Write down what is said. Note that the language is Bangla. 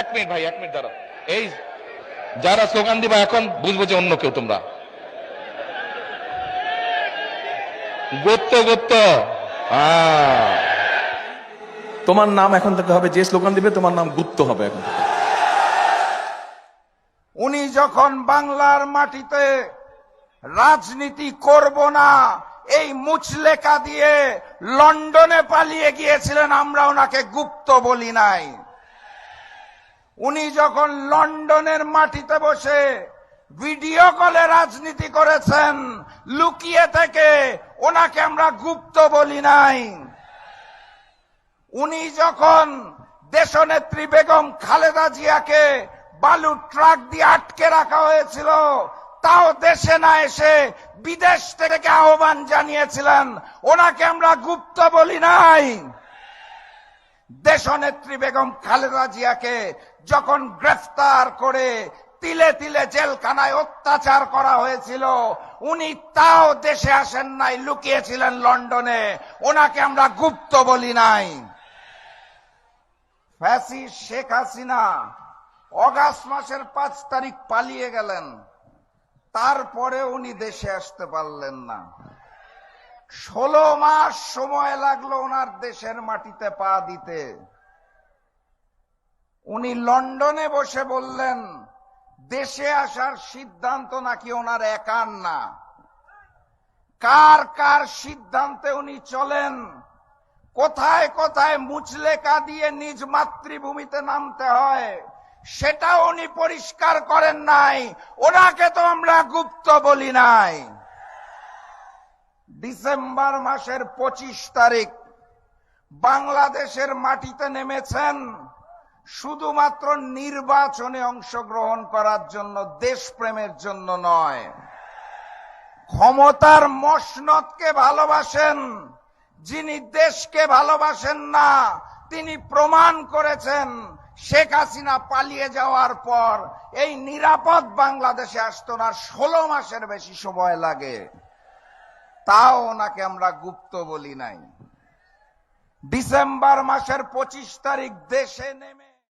এক মিনিট ভাই এক মিনিট দাঁড়াও। এই যারা স্লোগান দিবা এখন বুঝব যে অন্য কেউ তোমরা। গোত্ত গোত্ত তোমার নাম এখন থেকে হবে যে স্লোগান দিবে তোমার নাম গুপ্ত হবে এখন থেকে। উনি যখন বাংলার মাটিতে রাজনীতি করব না এই মুচলেকা দিয়ে লন্ডনে পালিয়ে গিয়েছিলেন আমরা ওনাকে গুপ্ত বলি নাই। উনি যখন লন্ডনের মাটিতে বসে ভিডিও কলে রাজনীতি করেছেন, লুকিয়ে থেকে ওনাকে আমরা গুপ্ত বলি নাই। উনি যখন দেশনেত্রী বেগম খালেদা জিয়াকে বালু ট্রাক দিয়ে আটকে রাখা হয়েছিল, তাও দেশে না এসে বিদেশ থেকে আহ্বান জানিয়েছিলেন, ওনাকে আমরা গুপ্ত বলি নাই। দেশনেত্রী বেগম খালেদা জিয়াকে যখন গ্রেফতার করে তিলে তিলে জেলখানায় অত্যাচার করা হয়েছিল, উনি তাও দেশে আসেন নাই, লুকিয়েছিলেন লন্ডনে। ওনাকে আমরা গুপ্ত বলি নাই। ফ্যাসি শেখ হাসিনা অগাস্ট মাসের পাঁচ তারিখ পালিয়ে গেলেন। তারপরে উনি দেশে আসতে পারলেন না। ষোলো মাস সময় লাগল ওনার দেশের মাটিতে পা দিতে। উনি লন্ডনে বসে বললেন, দেশে আসার সিদ্ধান্ত নাকি ওনার একার না? কার কার সিদ্ধান্তে উনি চলেন? কোথায় কোথায় মুচলেকা দিয়ে নিজ মাতৃভূমিতে নামতে হয়? সেটা উনি পরিষ্কার করেন নাই। ওনাকে তো আমরা গুপ্ত বলি নাই। ডিসেম্বর মাসের পঁচিশ তারিখ বাংলাদেশের মাটিতে নেমেছেন শুধুমাত্র নির্বাচনে অংশগ্রহণ করার জন্য দেশপ্রেমের জন্য নয়। ক্ষমতার মসনদকে ভালোবাসেন, যিনি দেশকে ভালোবাসেন না, তিনি প্রমাণ করেছেন শেখ হাসিনা পালিয়ে যাওয়ার পর এই নিরাপদ বাংলাদেশে আসতো না ষোলো মাসের বেশি সময় লাগে। তাও ওনাকে আমরা গুপ্ত বলি নাই। ডিসেম্বর মাসের পঁচিশ তারিখ দেশে নেমে